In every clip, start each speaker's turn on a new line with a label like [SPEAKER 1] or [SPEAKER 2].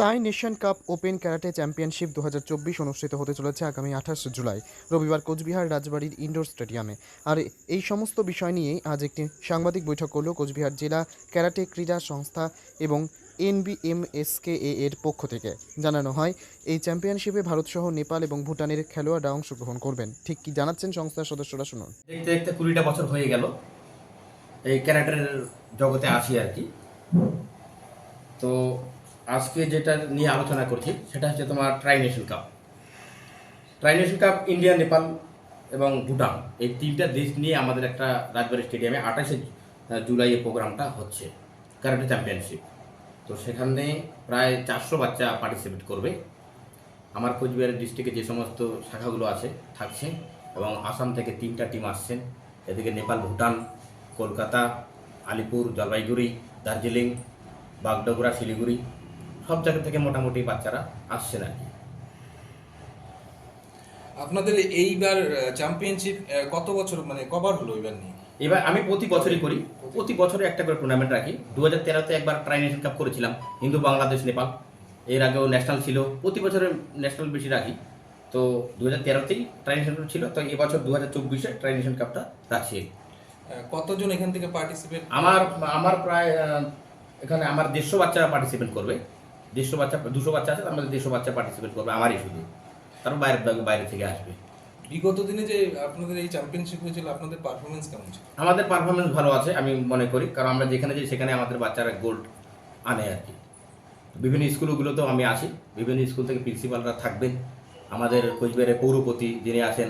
[SPEAKER 1] তাই nation cup open karate championship দু হাজার চব্বিশ অনুষ্ঠিত হতে চলেছে আগামী আঠাশ জুলাই, রবিবার কোচবিহার রাজবাড়ির ইনডোর স্টেডিয়ামে। আর এই সমস্ত বিষয় নিয়েই আজ একটি সাংবাদিক বৈঠক করল কোচবিহার জেলা ক্যারাটে ক্রীড়া সংস্থা এবং এনবিএমএসকেএ এর পক্ষ থেকে। জানানো হয়, এই চ্যাম্পিয়নশিপে ভারতসহ নেপাল এবং ভুটানের খেলোয়াড়রা অংশগ্রহণ করবেন। ঠিক কি জানাচ্ছেন সংস্থার সদস্যরা শুনুন।
[SPEAKER 2] দেখতে দেখতে কুড়িটা বছর হয়ে গেল এই ক্যারাটের জগতে আসি আর কি। তো আজকে যেটা নিয়ে আলোচনা করছি, সেটা হচ্ছে তোমার tri nation cup tri nation cup India Nepal এবং ভুটান, এই তিনটা দেশ নিয়ে আমাদের একটা রাজবাড়ি স্টেডিয়ামে আঠাশে জুলাই এই প্রোগ্রামটা হচ্ছে ক্যারাটে চ্যাম্পিয়নশিপ তো সেখানে প্রায় চারশো বাচ্চা পার্টিসিপেট করবে। আমার কোচবিহার ডিস্ট্রিক্টে যে সমস্ত শাখাগুলো আছে, থাকছে এবং আসাম থেকে তিনটা টিম আসছেন এদিকে নেপাল, ভুটান, কলকাতা, আলিপুর, জলপাইগুড়ি, দার্জিলিং, বাগডোগরা, শিলিগুড়ি সব জায়গা থেকে মোটামুটি বাচ্চারা আসছেন আর কি।
[SPEAKER 3] আপনাদের এইবার চ্যাম্পিয়নশিপ কত বছর মানে কবার হলো এবার নিয়ে?
[SPEAKER 2] এবার আমি প্রতি বছরই করি। প্রতি বছরে একটা করে টুর্নামেন্ট রাখি। দু হাজার তেরোতে একবার ট্রাই নেশন কাপ করেছিলাম হিন্দু বাংলাদেশ নেপাল। এর আগেও ন্যাশনাল ছিল। প্রতি বছরে ন্যাশনাল বেশি রাখি। তো দু হাজার তেরোতেই ট্রাই নেশন কাপ ছিল তো এবছর দু হাজার চব্বিশে ট্রাই নেশন কাপটা রাখছি।
[SPEAKER 3] কতজন এখান থেকে পার্টিসিপেট
[SPEAKER 2] আমার আমার প্রায় এখানে আমার দেড়শো বাচ্চারা পার্টিসিপেট করবে। দেড়শো বাচ্চা দুশো বাচ্চা আছে তার মধ্যে দেড়শো বাচ্চা পার্টিসিপেট করবে আমারই শুধু। তারপর বাইরে বাইরে থেকে আসবে।
[SPEAKER 3] বিগত দিনে যে আপনাদের এই চ্যাম্পিয়নশিপ হয়েছিল আপনাদের পারফরমেন্স কেমন ছিল?
[SPEAKER 2] আমাদের পারফরমেন্স ভালো আছে আমি মনে করি। কারণ আমরা যেখানে যাই সেখানে আমাদের বাচ্চারা গোল্ড আনে আর কি। বিভিন্ন স্কুলগুলোতেও আমি আসি বিভিন্ন স্কুল থেকে প্রিন্সিপালরা থাকবেন। আমাদের কোচবিহারের পৌরপতি যিনি আছেন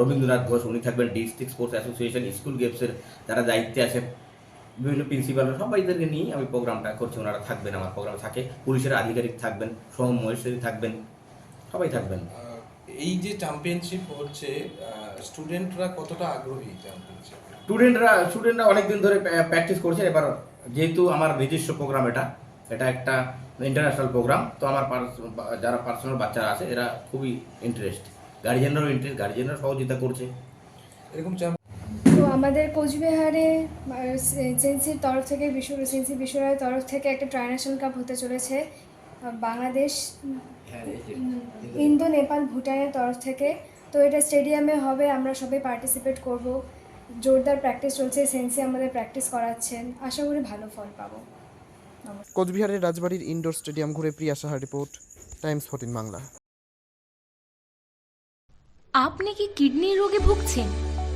[SPEAKER 2] রবীন্দ্রনাথ ঘোষ উনি থাকবেন ডিস্ট্রিক্ট স্পোর্টস অ্যাসোসিয়েশন স্কুল গেমসের যারা দায়িত্বে আছেন। বিভিন্ন প্রিন্সিপালরা সবাইদেরকে নিয়ে আমি প্রোগ্রামটা করছি। ওনারা থাকবেন আমার প্রোগ্রাম থাকে। পুলিশের আধিকারিক থাকবেন সোহম মহেশ্বরী থাকবেন সবাই থাকবেন।
[SPEAKER 3] এই যে চ্যাম্পিয়নশিপ হচ্ছে স্টুডেন্টরা কতটা আগ্রহী চ্যাম্পিয়নশিপ
[SPEAKER 2] স্টুডেন্টরা স্টুডেন্টরা অনেকদিন ধরে প্র্যাকটিস করছে। এবার যেহেতু আমার নিজস্ব প্রোগ্রাম এটা এটা একটা ইন্টারন্যাশনাল প্রোগ্রাম তো আমার যারা পার্সোনাল বাচ্চারা আছে এরা খুবই ইন্টারেস্ট গার্জিয়ানরাও ইন্টারেস্ট গার্জিয়ানরা সহযোগিতা করছে।
[SPEAKER 3] এরকম
[SPEAKER 4] আমাদের কোচবিহারে সেন্সির তরফ থেকে বিশ্ব সেন্সি বিশ্বরায়ের তরফ থেকে একটা ট্রাইন্যাশনাল কাপ হতে চলেছে বাংলাদেশ ইন্দো নেপাল। ভুটানের তরফ থেকে। তো এটা স্টেডিয়ামে হবে আমরা সবাই পার্টিসিপেট করব। জোরদার প্র্যাকটিস চলছে সেন্সি আমাদের প্র্যাকটিস করাচ্ছেন। আশা করি ভালো ফল পাবো।
[SPEAKER 1] কোচবিহারের রাজবাড়ির ইনডোর স্টেডিয়াম ঘুরে প্রিয়া সাহার রিপোর্ট টাইমস ফোর্টিন বাংলা।
[SPEAKER 5] আপনি কি কিডনির রোগে ভুগছেন?